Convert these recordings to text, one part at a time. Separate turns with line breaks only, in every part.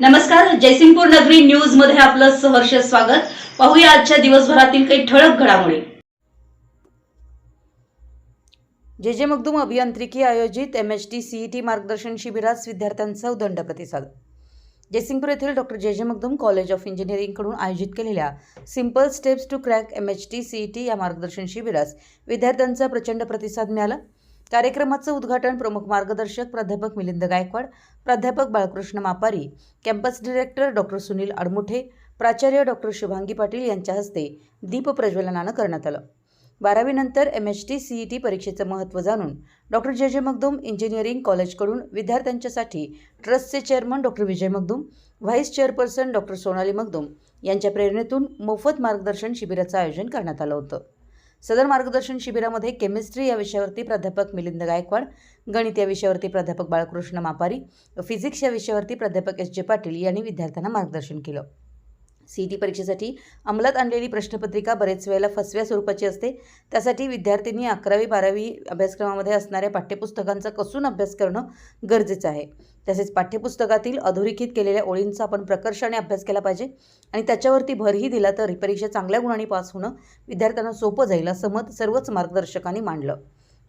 नमस्कार जयसिंगपूर नगरी न्यूजमध्ये आपलं सहर्ष स्वागत. पाहूया आजच्या दिवसभरातील काही ठळक घडामोडी.
जे जे मगदूम अभियांत्रिकी आयोजित एम एच टी सीईटी मार्गदर्शन शिबिरास विद्यार्थ्यांचा उदंड प्रतिसाद. जयसिंगपूर येथील डॉक्टर जे जे मगदूम कॉलेज ऑफ इंजिनिअरिंगकडून आयोजित केलेल्या simple steps to crack M H T CET या मार्गदर्शन शिबिरास विद्यार्थ्यांचा प्रचंड प्रतिसाद मिळाला. कार्यक्रमाचं उद्घाटन प्रमुख मार्गदर्शक प्राध्यापक मिलिंद गायकवाड प्राध्यापक Balkrishna Mapari campus director doctor Sunil Admuthe प्राचार्य डॉक्टर शुभांगी पाटील यांच्या हस्ते दीप प्रज्वलनानं करण्यात आलं. बारावीनंतर M H T C E T परीक्षेचं महत्त्व जाणून डॉक्टर जे जे मगदूम इंजिनिअरिंग कॉलेजकडून विद्यार्थ्यांच्यासाठी ट्रस्टचे chairman doctor Vijay Magdum vice chairperson doctor Sonali Magdum यांच्या प्रेरणेतून मोफत मार्गदर्शन शिबिराचं आयोजन करण्यात आलं होतं. सदर मार्गदर्शन शिबिरामध्ये केमिस्ट्री या विषयावरती प्राध्यापक मिलिंद गायकवाड गणित या विषयावरती प्राध्यापक बाळकृष्ण मापारी फिजिक्स या विषयावरती प्राध्यापक एस जे पाटील यांनी विद्यार्थ्यांना मार्गदर्शन केलं. सी टी परीक्षेसाठी अंमलात आणलेली प्रश्नपत्रिका बरेच वेळेला फसव्या स्वरूपाची असते. त्यासाठी विद्यार्थ्यांनी अकरावी बारावी अभ्यासक्रमामध्ये असणाऱ्या पाठ्यपुस्तकांचा कसून अभ्यास करणं गरजेचं आहे. तसेच पाठ्यपुस्तकातील अधोरेखित केलेल्या ओळींचा आपण प्रकर्षाने अभ्यास केला पाहिजे आणि त्याच्यावरती भरही दिला तर ही परीक्षा चांगल्या गुणांनी पास होणं विद्यार्थ्यांना सोपं जाईल असं मत सर्वच मार्गदर्शकांनी मांडलं.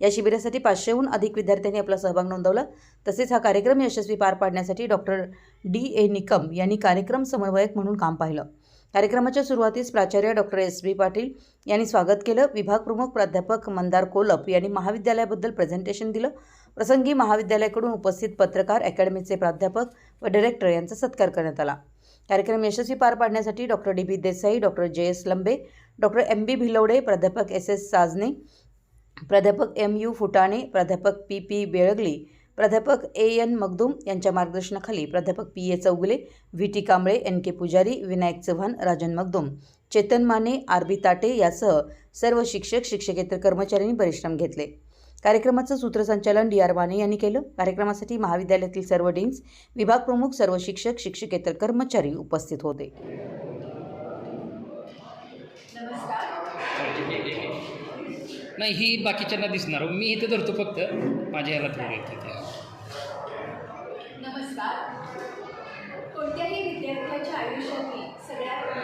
या शिबिरासाठी पाचशेहून अधिक विद्यार्थ्यांनी आपला सहभाग नोंदवला. तसेच हा कार्यक्रम यशस्वी पार पाडण्यासाठी डॉक्टर डी ए निकम यांनी कार्यक्रम समन्वयक म्हणून काम पाहिलं. कार्यक्रमाच्या सुरुवातीस प्राचार्य डॉक्टर एस बी पाटील यांनी स्वागत केलं. विभाग प्रमुख प्राध्यापक मंदार कोलप यांनी महाविद्यालयाबद्दल प्रेझेंटेशन दिलं. प्रसंगी महाविद्यालयाकडून उपस्थित पत्रकार अकॅडमीचे प्राध्यापक व डिरेक्टर यांचा सत्कार करण्यात आला. कार्यक्रम यशस्वी पार पाडण्यासाठी doctor D B Desai doctor J S Lambe doctor M B Bhilawade प्राध्यापक एस एस साजने प्राध्यापक एम यू फुटाणे प्राध्यापक पी पी बेळगली प्राध्यापक ए एन मगदूम यांच्या मार्गदर्शनाखाली प्राध्यापक P A Chougule V T Kamble N K Pujari Vinayak Chavan Rajan Magdum Chetan Mane R B Tate यासह सर्व शिक्षक शिक्षकेतर कर्मचाऱ्यांनी परिश्रम घेतले. कार्यक्रमाचं सूत्रसंचालन डी आर वाने यांनी केलं. कार्यक्रमासाठी महाविद्यालयातील सर्व डीन्स विभाग प्रमुख सर्व शिक्षक शिक्षकेतर कर्मचारी उपस्थित होते.
नाही ही बाकीच्यांना दिसणार. मी इथं धरतो फक्त. माझ्या याला थोडं येतं ते
नमस्कार. कोणत्याही विद्यार्थ्याच्या आयुष्यातील सगळ्यात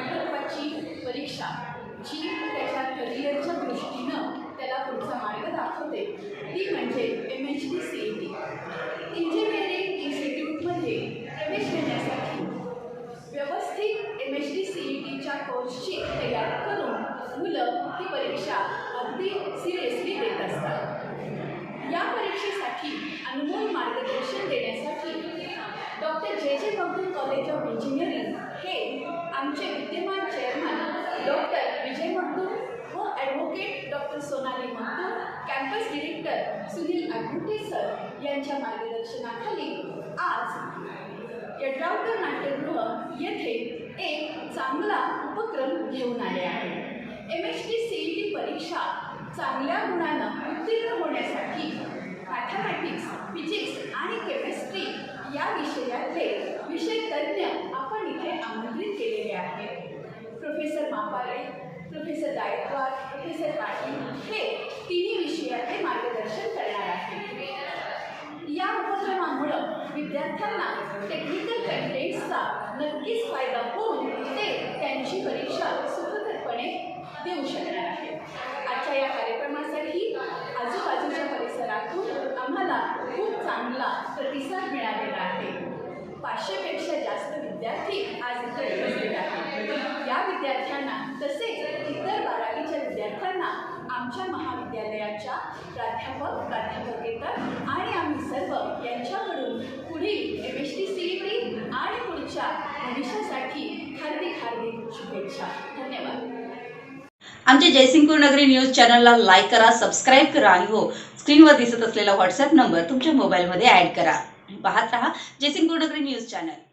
सुनील आठवटे सर यांच्या मार्गदर्शनाखाली आज यड्रावकर नाट्यगृह येथे एक चांगला उपक्रम घेऊन आले आहे. M H T C E T परीक्षा चांगल्या गुणानं उत्तीर्ण होण्यासाठी मॅथमॅटिक्स फिजिक्स आणि केमिस्ट्री या विषयातले विषय तज्ज्ञ आपण इथे आमंत्रित केलेले आहेत. Professor Mapale professor Gaikwad professor Patil हे तिन्ही विषयाचे मार्गदर्शन करणार आहे या उपक्रमामुळं विद्यार्थ्यांना टेक्निकल कंटेंट्सचा नक्कीच फायदा होऊन ते त्यांची परीक्षा सुखकरपणे देऊ शकणार आहेत आजच्या या कार्यक्रमासाठी आजूबाजूच्या परिसरातून आम्हाला खूप चांगला प्रतिसाद मिळालेला आहे पाचशेपेक्षा जास्त विद्यार्थी आज इथे उपस्थित आहेत या विद्यार्थ्यांना तसेच इतर बारावीच्या विद्यार्थ्यांना आमच्या महाविद्यालयाच्या प्राध्यापक प्राध्यापकेतर आणि आम्ही सर्व यांच्याकडून पुढील एम एस टी सी आणि पुढच्या भविष्यासाठी हार्दिक हार्दिक शुभेच्छा. धन्यवाद.
आमच्या जयसिंगपूर नगरी न्यूज चॅनलला लाईक करा सबस्क्राईब करा आणि हो स्क्रीनवर दिसत असलेला व्हॉट्सअप नंबर तुमच्या मोबाईलमध्ये ॲड करा. पाहत रहा जयसिंगपूर नगरी न्यूज चॅनल.